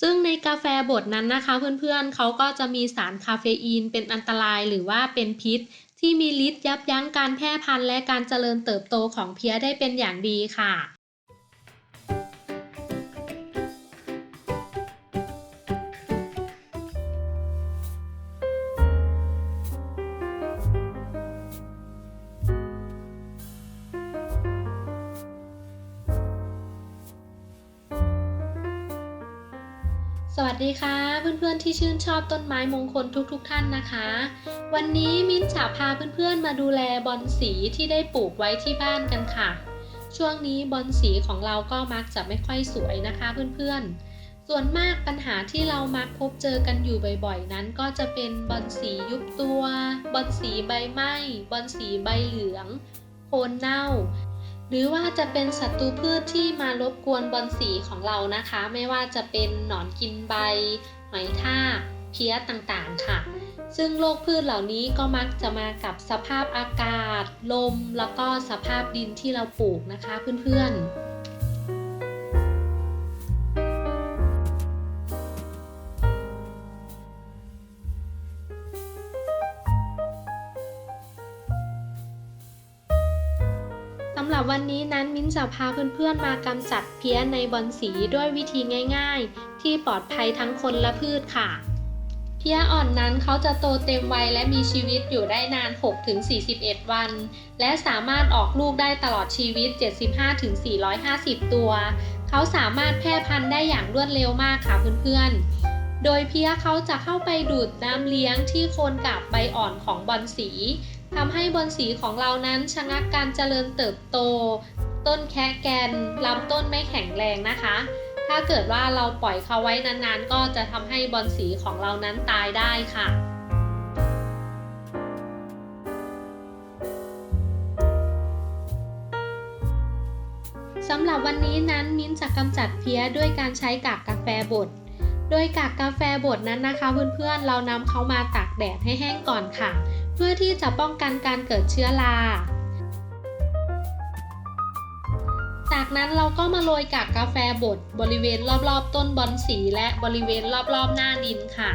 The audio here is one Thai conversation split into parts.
ซึ่งในกาแฟบดนั้นนะคะ เพื่อนๆเขาก็จะมีสารคาเฟอีนเป็นอันตรายหรือว่าเป็นพิษ ที่มีฤทธิ์ยับยั้งการแพร่พันธุ์และการเจริญเติบโตของเพี้ยได้เป็นอย่างดีค่ะ สวัสดีค่ะ เพื่อนๆที่ชื่นชอบต้นไม้มงคลทุกๆทท่านนะคะ วันนี้มิ้นจะพาเพื่อนๆมาดูแลบอนสีที่ได้ปลูกไว้ที่บ้านกันค่ะ ช่วงนี้บอนสีของเราก็มักจะไม่ค่อยสวยนะคะเพื่อนๆ ส่วนมากปัญหาที่เรามักพบเจอกันอยู่บ่อยๆ นั้น ก็จะเป็นบอนสียุบตัว บอนสีใบไหม้บอนสีใบเหลือง โคนเน่า หรือว่าจะเป็นศัตรูพืชที่มารบกวนบอนสีของเรานะคะ ไม่ว่าจะเป็นหนอนกินใบ หอยทากเพี้ยต่างๆค่ะ ซึ่งโรคพืชเหล่านี้ก็มักจะมากับสภาพอากาศ ลม แล้วก็สภาพดินที่เราปลูกนะคะเพื่อนๆ บวันนี้นั้นมิ้นจะพาเพื่อนๆมากำจัดเพี้ยในบอนสีด้วยวิธีง่ายๆ ที่ปลอดภัยทั้งคนและพืชค่ะ เพี้ยอ่อนนั้นเขาจะโตเต็มวัยและมีชีวิตอยู่ได้นาน 6-41 วัน และสามารถออกลูกได้ตลอดชีวิต 75-450 ตัว เขาสามารถแพร่พันธุ์ได้อย่างรวดเร็วมากค่ะเพื่อนๆ โดยเพี้ยเขาจะเข้าไปดูดน้ำเลี้ยงที่โคนกับใบอ่อนของบอนสี ทำให้บอนสีของเรานั้นชะงักการเจริญเติบโต ต้นแคะแกนลำต้นไม่แข็งแรงนะคะ ถ้าเกิดว่าเราปล่อยเขาไว้นานๆ ก็จะทำให้บอนสีของเรานั้นตายได้ค่ะสำหรับวันนี้นั้นมิ้นจะกำจัดเพี้ยด้วยการใช้กากกาแฟบด โดยกากกาแฟบดนั้นนะคะ เพื่อนๆ เรานำเขามาตากแดดให้แห้งก่อนค่ะ เพื่อที่จะป้องกันการเกิดเชื้อรา จากนั้นเราก็มาโรยกากกาแฟบดบริเวณรอบๆ ต้นบอนสีและบริเวณรอบๆ หน้าดินค่ะ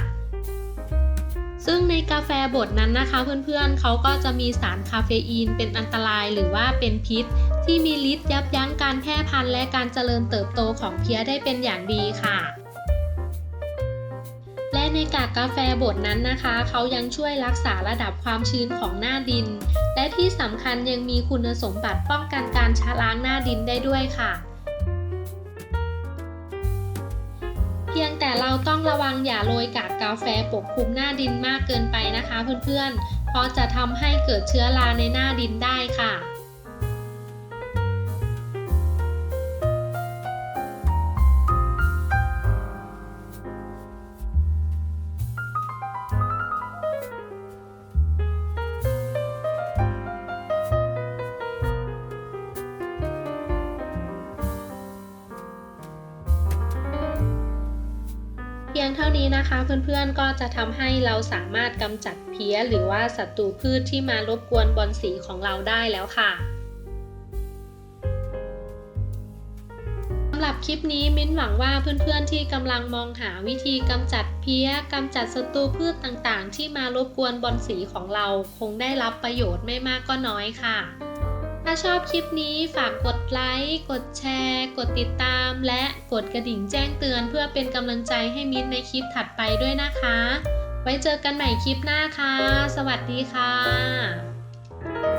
ซึ่งในกาแฟบดนั้นนะคะ เพื่อนๆ เขาก็จะมีสารคาเฟอีนเป็นอันตรายหรือว่าเป็นพิษ ที่มีฤทธิ์ยับยั้งการแพร่พันธุ์และการเจริญเติบโตของเพี้ยได้เป็นอย่างดีค่ะและ ในกากกาแฟบดนั้นนะคะ เขายังช่วยรักษาระดับความชื้นของหน้าดิน และที่สำคัญยังมีคุณสมบัติป้องกันการชะล้างหน้าดินได้ด้วยค่ะ เพียงแต่เราต้องระวังอย่าโรยกากกาแฟปกคลุมหน้าดินมากเกินไปนะคะเพื่อนๆ เพราะจะทำให้เกิดเชื้อราในหน้าดินได้ค่ะ งเท่านี้นะคะเพื่อนๆก็จะทำให้เราสามารถกำจัดเพี้ยหรือว่าศัตรูพืชที่มารบกวนบอนสีของเราได้แล้วค่ะสำหรับคลิปนี้มิ้นหวังว่าเพื่อนๆที่กำลังมองหาวิธีกำจัดเพี้ยกำจัดศัตรูพืชต่างๆ ที่มารบกวนบอนสีของเราคงได้รับประโยชน์ไม่มากก็น้อยค่ะ ถ้าชอบคลิปนี้ฝากกดไลค์ กดแชร์ กดติดตาม และกดกระดิ่งแจ้งเตือนเพื่อเป็นกำลังใจให้มิ้นในคลิปถัดไปด้วยนะคะ ไว้เจอกันใหม่คลิปหน้าค่ะ สวัสดีค่ะ